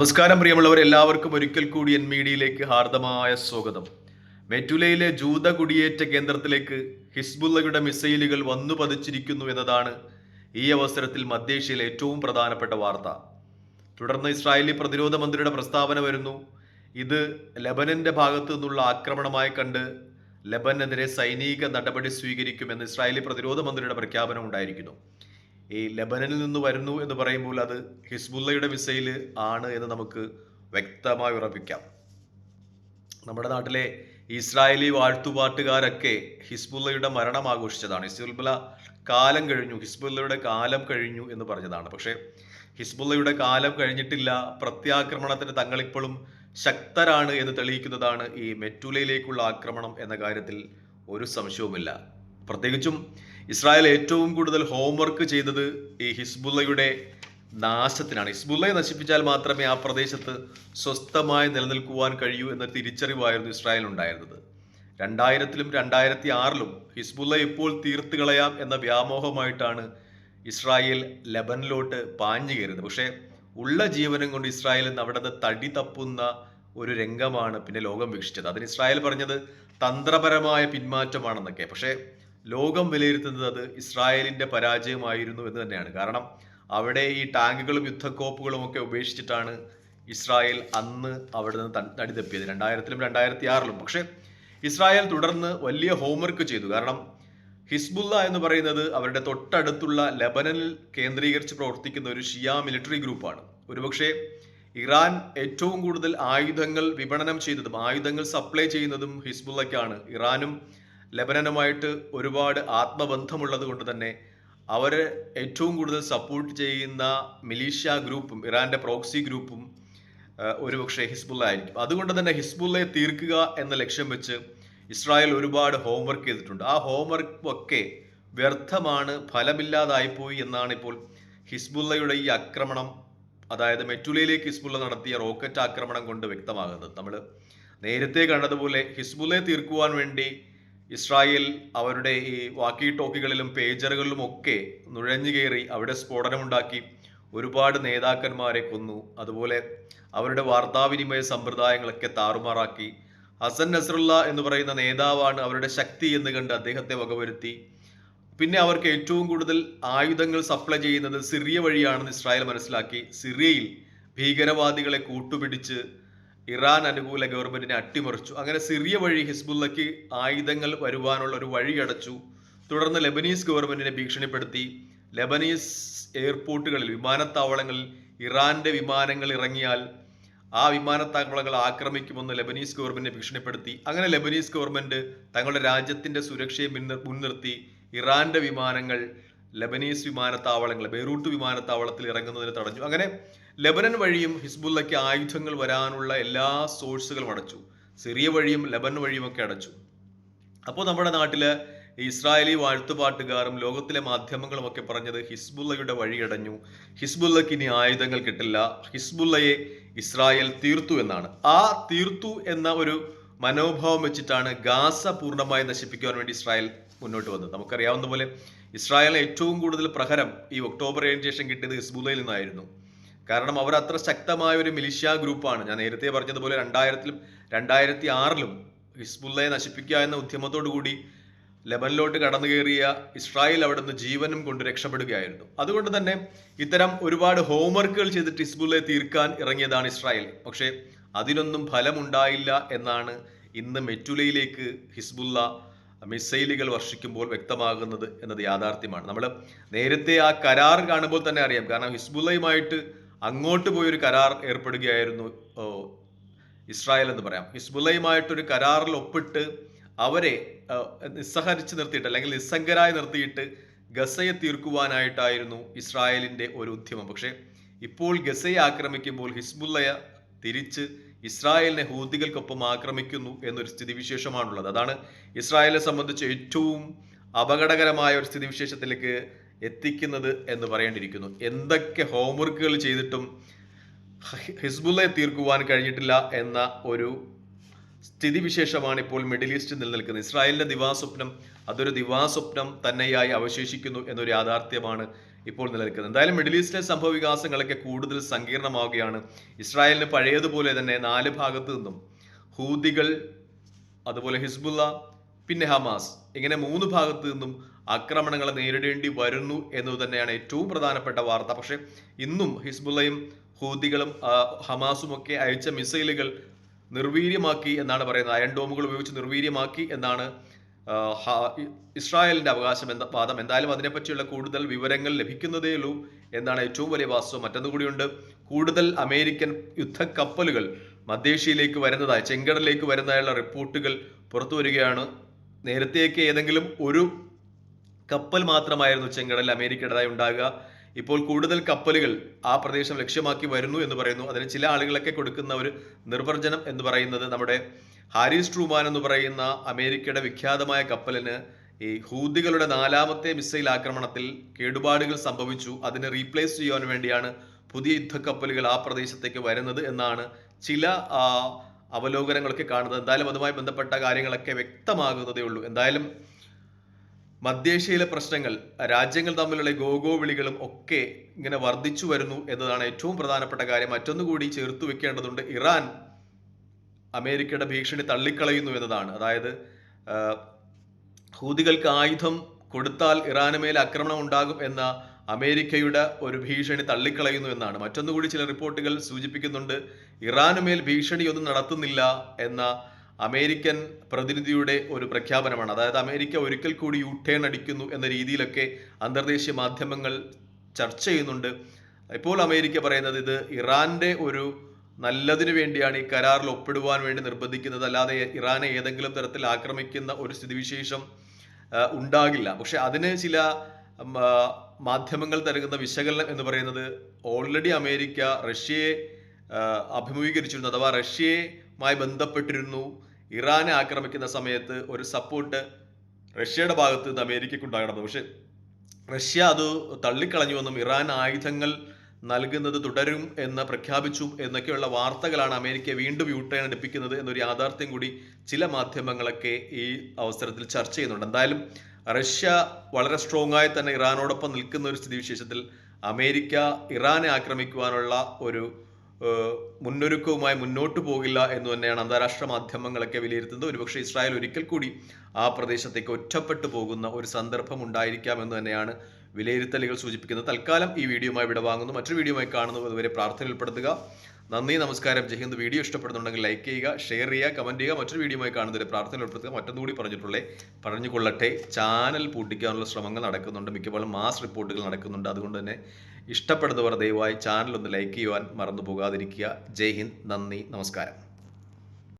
നമസ്കാരം പ്രിയമുള്ളവർ എല്ലാവർക്കും ഒരിക്കൽ കൂടി എൻ മീഡിയയിലേക്ക് ഹാർദമായ സ്വാഗതം. മെറ്റുലയിലെ ജൂത കുടിയേറ്റ കേന്ദ്രത്തിലേക്ക് ഹിസ്ബുല്ലയുടെ മിസൈലുകൾ വന്നു പതിച്ചിരിക്കുന്നു എന്നതാണ് ഈ അവസരത്തിൽ മധ്യേഷ്യയിലെ ഏറ്റവും പ്രധാനപ്പെട്ട വാർത്ത. തുടർന്ന് ഇസ്രായേലി പ്രതിരോധ മന്ത്രിയുടെ പ്രസ്താവന വരുന്നു. ഇത് ലബനന്റെ ഭാഗത്തു നിന്നുള്ള ആക്രമണമായി കണ്ട് ലബനെതിരെ സൈനിക നടപടി സ്വീകരിക്കുമെന്ന് ഇസ്രായേലി പ്രതിരോധ മന്ത്രിയുടെ പ്രഖ്യാപനം ഉണ്ടായിരിക്കുന്നു. ഈ ലബനനിൽ നിന്ന് വരുന്നു എന്ന് പറയുമ്പോൾ അത് ഹിസ്ബുല്ലയുടെ മിസൈൽ ആണ് എന്ന് നമുക്ക് വ്യക്തമായി ഉറപ്പിക്കാം. നമ്മുടെ നാട്ടിലെ ഇസ്രായേലി വാഴ്ത്തുപാട്ടുകാരൊക്കെ ഹിസ്ബുല്ലയുടെ മരണം ആഘോഷിച്ചതാണ്. ഹിസ്ബുള്ള കാലം കഴിഞ്ഞു ഹിസ്ബുല്ലയുടെ കാലം കഴിഞ്ഞു എന്ന് പറഞ്ഞതാണ്. പക്ഷേ ഹിസ്ബുല്ലയുടെ കാലം കഴിഞ്ഞിട്ടില്ല. പ്രത്യാക്രമണത്തിന് തങ്ങളിപ്പോഴും ശക്തരാണ് എന്ന് തെളിയിക്കുന്നതാണ് ഈ മെറ്റുലയിലേക്കുള്ള ആക്രമണം എന്ന കാര്യത്തിൽ ഒരു സംശയവുമില്ല. പ്രത്യേകിച്ചും ഇസ്രായേൽ ഏറ്റവും കൂടുതൽ ഹോംവർക്ക് ചെയ്തത് ഈ ഹിസ്ബുള്ളയുടെ നാശത്തിനാണ്. ഹിസ്ബുള്ളയെ നശിപ്പിച്ചാൽ മാത്രമേ ആ പ്രദേശത്ത് സ്വസ്ഥമായി നിലനിൽക്കുവാൻ കഴിയൂ എന്ന തിരിച്ചറിവായിരുന്നു ഇസ്രായേൽ ഉണ്ടായിരുന്നത്. രണ്ടായിരത്തിലും രണ്ടായിരത്തി ആറിലും ഹിസ്ബുള്ള ഇപ്പോൾ തീർത്ത് കളയാം എന്ന വ്യാമോഹമായിട്ടാണ് ഇസ്രായേൽ ലബനിലോട്ട് പാഞ്ഞു കയറുന്നത് പക്ഷേ ഉള്ള ജീവനം കൊണ്ട് ഇസ്രായേൽ അവിടെ നിന്ന് തടി തപ്പുന്ന ഒരു രംഗമാണ് പിന്നെ ലോകം വീക്ഷിച്ചത്. അതിന് ഇസ്രായേൽ പറഞ്ഞത് തന്ത്രപരമായ പിന്മാറ്റമാണെന്നൊക്കെ. പക്ഷേ ലോകം വിലയിരുത്തുന്നത് അത് ഇസ്രായേലിന്റെ പരാജയമായിരുന്നു എന്ന് തന്നെയാണ്. കാരണം അവിടെ ഈ ടാങ്കുകളും യുദ്ധക്കോപ്പുകളും ഒക്കെ ഉപേക്ഷിച്ചിട്ടാണ് ഇസ്രായേൽ അന്ന് അവിടെ നിന്ന് ത- തടി തപ്പിയത് രണ്ടായിരത്തിലും രണ്ടായിരത്തി ആറിലും പക്ഷേ ഇസ്രായേൽ തുടർന്ന് വലിയ ഹോംവർക്ക് ചെയ്തു. കാരണം ഹിസ്ബുല്ല എന്ന് പറയുന്നത് അവരുടെ തൊട്ടടുത്തുള്ള ലബനനിൽ കേന്ദ്രീകരിച്ച് പ്രവർത്തിക്കുന്ന ഒരു ഷിയ മിലിറ്ററി ഗ്രൂപ്പാണ്. ഒരുപക്ഷെ ഇറാൻ ഏറ്റവും കൂടുതൽ ആയുധങ്ങൾ വിപണനം ചെയ്തതും ആയുധങ്ങൾ സപ്ലൈ ചെയ്യുന്നതും ഹിസ്ബുള്ളയ്ക്കാണ് ഇറാനും ലബനനുമായിട്ട് ഒരുപാട് ആത്മബന്ധമുള്ളത് കൊണ്ട് തന്നെ അവരെ ഏറ്റവും കൂടുതൽ സപ്പോർട്ട് ചെയ്യുന്ന മിലീഷ്യ ഗ്രൂപ്പും ഇറാന്റെ പ്രോക്സി ഗ്രൂപ്പും ഒരുപക്ഷെ ഹിസ്ബുള്ള ആയിരിക്കും. അതുകൊണ്ട് തന്നെ ഹിസ്ബുള്ളയെ തീർക്കുക എന്ന ലക്ഷ്യം വെച്ച് ഇസ്രായേൽ ഒരുപാട് ഹോംവർക്ക് ചെയ്തിട്ടുണ്ട്. ആ ഹോംവർക്ക് ഒക്കെ വ്യർത്ഥമാണ് ഫലമില്ലാതായിപ്പോയി എന്നാണ് ഇപ്പോൾ ഹിസ്ബുള്ളയുടെ ഈ ആക്രമണം അതായത് മെറ്റുലയിലേക്ക് ഹിസ്ബുള്ള നടത്തിയ റോക്കറ്റ് ആക്രമണം കൊണ്ട് വ്യക്തമാകുന്നത്. നമ്മൾ നേരത്തെ കണ്ടതുപോലെ ഹിസ്ബുള്ളയെ തീർക്കുവാൻ വേണ്ടി ഇസ്രായേൽ അവരുടെ ഈ വാക്കി ടോക്കികളിലും പേജറുകളിലും ഒക്കെ നുഴഞ്ഞു കയറി അവിടെ സ്ഫോടനമുണ്ടാക്കി ഒരുപാട് നേതാക്കന്മാരെ കൊന്നു. അതുപോലെ അവരുടെ വാർത്താവിനിമയ സമ്പ്രദായങ്ങളൊക്കെ താറുമാറാക്കി. ഹസൻ നസറുള്ള എന്ന് പറയുന്ന നേതാവാണ് അവരുടെ ശക്തി എന്ന് കണ്ട് അദ്ദേഹത്തെ വകവരുത്തി. പിന്നെ അവർക്ക് ഏറ്റവും കൂടുതൽ ആയുധങ്ങൾ സപ്ലൈ ചെയ്യുന്നത് സിറിയ വഴിയാണെന്ന് ഇസ്രായേൽ മനസ്സിലാക്കി. സിറിയയിൽ ഭീകരവാദികളെ കൂട്ടുപിടിച്ച് ഇറാൻ അനുകൂല ഗവൺമെന്റിനെ അട്ടിമറിച്ചു. അങ്ങനെ സിറിയ വഴി ഹിസ്ബുല്ലയ്ക്ക് ആയുധങ്ങൾ വരുവാനുള്ള ഒരു വഴി അടച്ചു. തുടർന്ന് ലെബനീസ് ഗവൺമെന്റിനെ ഭീഷണിപ്പെടുത്തി. ലെബനീസ് എയർപോർട്ടുകളിൽ വിമാനത്താവളങ്ങളിൽ ഇറാന്റെ വിമാനങ്ങൾ ഇറങ്ങിയാൽ ആ വിമാനത്താവളങ്ങൾ ആക്രമിക്കുമെന്ന് ലെബനീസ് ഗവൺമെന്റിനെ ഭീഷണിപ്പെടുത്തി. അങ്ങനെ ലെബനീസ് ഗവൺമെന്റ് തങ്ങളുടെ രാജ്യത്തിന്റെ സുരക്ഷയെ മുൻനിർ- മുൻനിർത്തി ഇറാന്റെ വിമാനങ്ങൾ ലെബനീസ് വിമാനത്താവളങ്ങൾ ബെയ്റൂട്ട് വിമാനത്താവളത്തിൽ ഇറങ്ങുന്നതിന് തടഞ്ഞു. അങ്ങനെ ലെബനൻ വഴിയും ഹിസ്ബുല്ലയ്ക്ക് ആയുധങ്ങൾ വരാനുള്ള എല്ലാ സോഴ്സുകളും അടച്ചു. സിറിയ വഴിയും ലബൻ വഴിയും ഒക്കെ അടച്ചു. അപ്പോൾ നമ്മുടെ നാട്ടിൽ ഇസ്രായേലി വാഴ്ത്തുപാട്ടുകാരും ലോകത്തിലെ മാധ്യമങ്ങളും ഒക്കെ പറഞ്ഞത് ഹിസ്ബുള്ളയുടെ വഴിയടഞ്ഞു ഹിസ്ബുല്ലയ്ക്ക് ഇനി ആയുധങ്ങൾ കിട്ടില്ല. ഹിസ്ബുല്ലയെ ഇസ്രായേൽ തീർത്തു എന്നാണ്. ആ തീർത്തു എന്ന ഒരു മനോഭാവം വെച്ചിട്ടാണ് ഗാസ പൂർണമായി നശിപ്പിക്കുവാൻ വേണ്ടി ഇസ്രായേൽ മുന്നോട്ട് വന്നത്. നമുക്കറിയാവുന്ന പോലെ ഇസ്രായേലിന് ഏറ്റവും കൂടുതൽ പ്രഹരം ഈ ഒക്ടോബർ ഏഴിന് ശേഷം കിട്ടിയത് ഹിസ്ബുള്ളയിൽ നിന്നായിരുന്നു. കാരണം അവർ അത്ര ശക്തമായ ഒരു മിലിഷ്യ ഗ്രൂപ്പാണ്. ഞാൻ നേരത്തെ പറഞ്ഞതുപോലെ രണ്ടായിരത്തിലും രണ്ടായിരത്തി ആറിലും ഹിസ്ബുള്ളയെ നശിപ്പിക്കുക എന്ന ഉദ്യമത്തോടു കൂടി ലെബനിലോട്ട് കടന്നു കയറിയ ഇസ്രായേൽ അവിടെ നിന്ന് ജീവനും കൊണ്ട് രക്ഷപ്പെടുകയായിരുന്നു. അതുകൊണ്ട് തന്നെ ഇത്തരം ഒരുപാട് ഹോംവർക്കുകൾ ചെയ്തിട്ട് ഹിസ്ബുള്ളയെ തീർക്കാൻ ഇറങ്ങിയതാണ് ഇസ്രായേൽ. പക്ഷേ അതിനൊന്നും ഫലമുണ്ടായില്ല എന്നാണ് ഇന്ന് മെറ്റുലയിലേക്ക് ഹിസ്ബുള്ള മിസൈലുകൾ വർഷിക്കുമ്പോൾ വ്യക്തമാകുന്നത് എന്നത് യാഥാർത്ഥ്യമാണ്. നമ്മൾ നേരത്തെ ആ കരാർ കാണുമ്പോൾ തന്നെ അറിയാം. കാരണം ഹിസ്ബുള്ളയുമായിട്ട് അങ്ങോട്ട് പോയൊരു കരാർ ഏർപ്പെടുകയായിരുന്നു ഇസ്രായേൽ എന്ന് പറയാം. ഹിസ്ബുല്ലയുമായിട്ടൊരു കരാറിൽ ഒപ്പിട്ട് അവരെ നിസ്സഹരിച്ച് നിർത്തിയിട്ട് അല്ലെങ്കിൽ നിസ്സംഗരായി നിർത്തിയിട്ട് ഗസയെ തീർക്കുവാനായിട്ടായിരുന്നു ഇസ്രായേലിന്റെ ഒരു ഉദ്യമം. പക്ഷേ ഇപ്പോൾ ഗസയെ ആക്രമിക്കുമ്പോൾ ഹിസ്ബുല്ലയ തിരിച്ച് ഇസ്രായേലിനെ ഹൂതികൾക്കൊപ്പം ആക്രമിക്കുന്നു എന്നൊരു സ്ഥിതിവിശേഷമാണുള്ളത്. അതാണ് ഇസ്രായേലിനെ സംബന്ധിച്ച് ഏറ്റവും അപകടകരമായ ഒരു സ്ഥിതിവിശേഷത്തിലേക്ക് എത്തിക്കുന്നത് എന്ന് പറയേണ്ടിയിരിക്കുന്നു. എന്തൊക്കെ ഹോംവർക്കുകൾ ചെയ്തിട്ടും ഹിസ്ബുള്ളയെ തീർക്കുവാൻ കഴിഞ്ഞിട്ടില്ല എന്ന ഒരു സ്ഥിതിവിശേഷമാണ് ഇപ്പോൾ മിഡിൽ ഈസ്റ്റ് നിലനിൽക്കുന്നത്. ഇസ്രായേലിന്റെ ദിവാസ്വപ്നം അതൊരു ദിവാസ്വപ്നം തന്നെയായി അവശേഷിക്കുന്നു എന്നൊരു യാഥാർത്ഥ്യമാണ് ഇപ്പോൾ നിലനിൽക്കുന്നത്. എന്തായാലും മിഡിൽ ഈസ്റ്റിലെ സംഭവ വികാസങ്ങളൊക്കെ കൂടുതൽ സങ്കീർണമാവുകയാണ്. ഇസ്രായേലിന് പഴയതുപോലെ തന്നെ നാല് ഭാഗത്തു നിന്നും ഹൂദികൾ അതുപോലെ ഹിസ്ബുള്ള പിന്നെ ഹമാസ് ഇങ്ങനെ മൂന്ന് ഭാഗത്തു നിന്നും ആക്രമണങ്ങളെ നേരിടേണ്ടി വരുന്നു എന്നത് തന്നെയാണ് ഏറ്റവും പ്രധാനപ്പെട്ട വാർത്ത. പക്ഷേ ഇന്നും ഹിസ്ബുള്ളയും ഹൂതികളും ഹമാസും ഒക്കെ അയച്ച മിസൈലുകൾ നിർവീര്യമാക്കി എന്നാണ് പറയുന്നത്. അയൺ ഡോമുകൾ ഉപയോഗിച്ച് നിർവീര്യമാക്കി എന്നാണ് ഇസ്രായേലിന്റെ അവകാശം എന്ന വാദം. എന്തായാലും അതിനെപ്പറ്റിയുള്ള കൂടുതൽ വിവരങ്ങൾ ലഭിക്കുന്നതേ ഉള്ളൂ എന്നാണ് ഏറ്റവും വലിയ വാസ്തവം. മറ്റൊന്നുകൂടിയുണ്ട് കൂടുതൽ അമേരിക്കൻ യുദ്ധക്കപ്പലുകൾ മധ്യേഷ്യയിലേക്ക് വരുന്നതായി ചെങ്കടലിലേക്ക് വരുന്നതായുള്ള റിപ്പോർട്ടുകൾ പുറത്തു വരികയാണ് നേരത്തെയൊക്കെ ഏതെങ്കിലും ഒരു കപ്പൽ മാത്രമായിരുന്നു ചെങ്കടൽ അമേരിക്കയുടേതായി ഉണ്ടാകുക. ഇപ്പോൾ കൂടുതൽ കപ്പലുകൾ ആ പ്രദേശം ലക്ഷ്യമാക്കി വരുന്നു എന്ന് പറയുന്നു. അതിന് ചില ആളുകളൊക്കെ കൊടുക്കുന്ന ഒരു നിർവർജനം എന്ന് പറയുന്നത് നമ്മുടെ ഹാരിസ് ട്രൂമാൻ എന്ന് പറയുന്ന അമേരിക്കയുടെ വിഖ്യാതമായ കപ്പലിന് ഈ ഹൂദികളുടെ നാലാമത്തെ മിസൈൽ ആക്രമണത്തിൽ കേടുപാടുകൾ സംഭവിച്ചു. അതിനെ റീപ്ലേസ് ചെയ്യാൻ വേണ്ടിയാണ് പുതിയ യുദ്ധക്കപ്പലുകൾ ആ പ്രദേശത്തേക്ക് വരുന്നത് എന്നാണ് ചില അവലോകനങ്ങളൊക്കെ കാണുന്നത്. എന്തായാലും അതുമായി ബന്ധപ്പെട്ട കാര്യങ്ങളൊക്കെ വ്യക്തമാകുന്നതേ ഉള്ളൂ. എന്തായാലും മധ്യേഷ്യയിലെ പ്രശ്നങ്ങൾ രാജ്യങ്ങൾ തമ്മിലുള്ള ഗോഗോ വിളികളും ഒക്കെ ഇങ്ങനെ വർദ്ധിച്ചു വരുന്നു എന്നതാണ് ഏറ്റവും പ്രധാനപ്പെട്ട കാര്യം. മറ്റൊന്നുകൂടി ചേർത്ത് വെക്കേണ്ടതുണ്ട് ഇറാൻ അമേരിക്കയുടെ ഭീഷണി തള്ളിക്കളയുന്നു എന്നതാണ്. അതായത് ഹൂതികൾക്ക് ആയുധം കൊടുത്താൽ ഇറാന് മേൽ ആക്രമണം ഉണ്ടാകും എന്ന അമേരിക്കയുടെ ഒരു ഭീഷണി തള്ളിക്കളയുന്നു എന്നാണ്. മറ്റൊന്നുകൂടി ചില റിപ്പോർട്ടുകൾ സൂചിപ്പിക്കുന്നുണ്ട് ഇറാന് മേൽ ഭീഷണിയൊന്നും നടത്തുന്നില്ല എന്ന അമേരിക്കൻ പ്രതിനിധിയുടെ ഒരു പ്രഖ്യാപനമാണ്. അതായത് അമേരിക്ക ഒരിക്കൽ കൂടി യു ടേൺ അടിക്കുന്നു എന്ന രീതിയിലൊക്കെ അന്തർദേശീയ മാധ്യമങ്ങൾ ചർച്ച ചെയ്യുന്നുണ്ട്. ഇപ്പോൾ അമേരിക്ക പറയുന്നത് ഇത് ഇറാന്റെ ഒരു നല്ലതിനു വേണ്ടിയാണ് ഈ കരാറിൽ ഒപ്പിടുവാൻ വേണ്ടി നിർബന്ധിക്കുന്നത്. അല്ലാതെ ഇറാനെ ഏതെങ്കിലും തരത്തിൽ ആക്രമിക്കുന്ന ഒരു സ്ഥിതിവിശേഷം ഉണ്ടാകില്ല. പക്ഷെ അതിന് ചില മാധ്യമങ്ങൾ നൽകുന്ന വിശകലനം എന്ന് പറയുന്നത് ഓൾറെഡി അമേരിക്ക റഷ്യയെ അഭിമുഖീകരിച്ചിരുന്നു അഥവാ റഷ്യയുമായി ബന്ധപ്പെട്ടിരുന്നു. ഇറാനെ ആക്രമിക്കുന്ന സമയത്ത് ഒരു സപ്പോർട്ട് റഷ്യയുടെ ഭാഗത്ത് നിന്ന് അമേരിക്കയ്ക്ക് ഉണ്ടാകണം പക്ഷെ റഷ്യ അത് തള്ളിക്കളഞ്ഞുവെന്നും ഇറാൻ ആയുധങ്ങൾ നൽകുന്നത് തുടരും എന്ന് പ്രഖ്യാപിച്ചു എന്നൊക്കെയുള്ള വാർത്തകളാണ് അമേരിക്ക വീണ്ടും യൂട്ടേൺ എടുപ്പിക്കുന്നത് എന്നൊരു യാഥാർത്ഥ്യം കൂടി ചില മാധ്യമങ്ങളൊക്കെ ഈ അവസരത്തിൽ ചർച്ച ചെയ്യുന്നുണ്ട്. എന്തായാലും റഷ്യ വളരെ സ്ട്രോങ് ആയി തന്നെ ഇറാനോടൊപ്പം നിൽക്കുന്ന ഒരു സ്ഥിതിവിശേഷത്തിൽ അമേരിക്ക ഇറാനെ ആക്രമിക്കുവാനുള്ള ഒരു മുന്നൊരുക്കവുമായി മുന്നോട്ട് പോകില്ല എന്ന് തന്നെയാണ് അന്താരാഷ്ട്ര മാധ്യമങ്ങളൊക്കെ വിലയിരുത്തുന്നത്. ഒരുപക്ഷെ ഇസ്രായേൽ ഒരിക്കൽ കൂടി ആ പ്രദേശത്തേക്ക് ഒറ്റപ്പെട്ടു പോകുന്ന ഒരു സന്ദർഭം ഉണ്ടായിരിക്കാമെന്ന് തന്നെയാണ് വിലയിരുത്തലുകൾ സൂചിപ്പിക്കുന്നത്. തൽക്കാലം ഈ വീഡിയോയുമായി വിടവാങ്ങുന്നു മറ്റൊരു വീഡിയോയുമായി കാണുന്നത് അതുവരെ പ്രാർത്ഥന ഉൾപ്പെടുത്തുക നന്ദി നമസ്കാരം. ജയ്ഹിന്ദ് വീഡിയോ ഇഷ്ടപ്പെടുന്നുണ്ടെങ്കിൽ ലൈക്ക് ചെയ്യുക ഷെയർ ചെയ്യുക കമന്റ് ചെയ്യുക. മറ്റൊരു വീഡിയോയുമായി കാണുന്നവരെ പ്രാർത്ഥന ഉൾപ്പെടുത്തുക മറ്റൊന്നുകൂടി പറഞ്ഞിട്ടുള്ളേ പറഞ്ഞുകൊള്ളട്ടെ. ചാനൽ പൂട്ടിക്കാനുള്ള ശ്രമങ്ങൾ നടക്കുന്നുണ്ട്. മിക്കപ്പോഴും മാസ് റിപ്പോർട്ടുകൾ നടക്കുന്നുണ്ട്. അതുകൊണ്ട് തന്നെ ഇഷ്ടപ്പെടുന്നവർ ദയവായി ചാനൽ ഒന്ന് ലൈക്ക് ചെയ്യുവാൻ മറന്നു പോകാതിരിക്കുക. ജയ് ഹിന്ദ്. നന്ദി. നമസ്കാരം.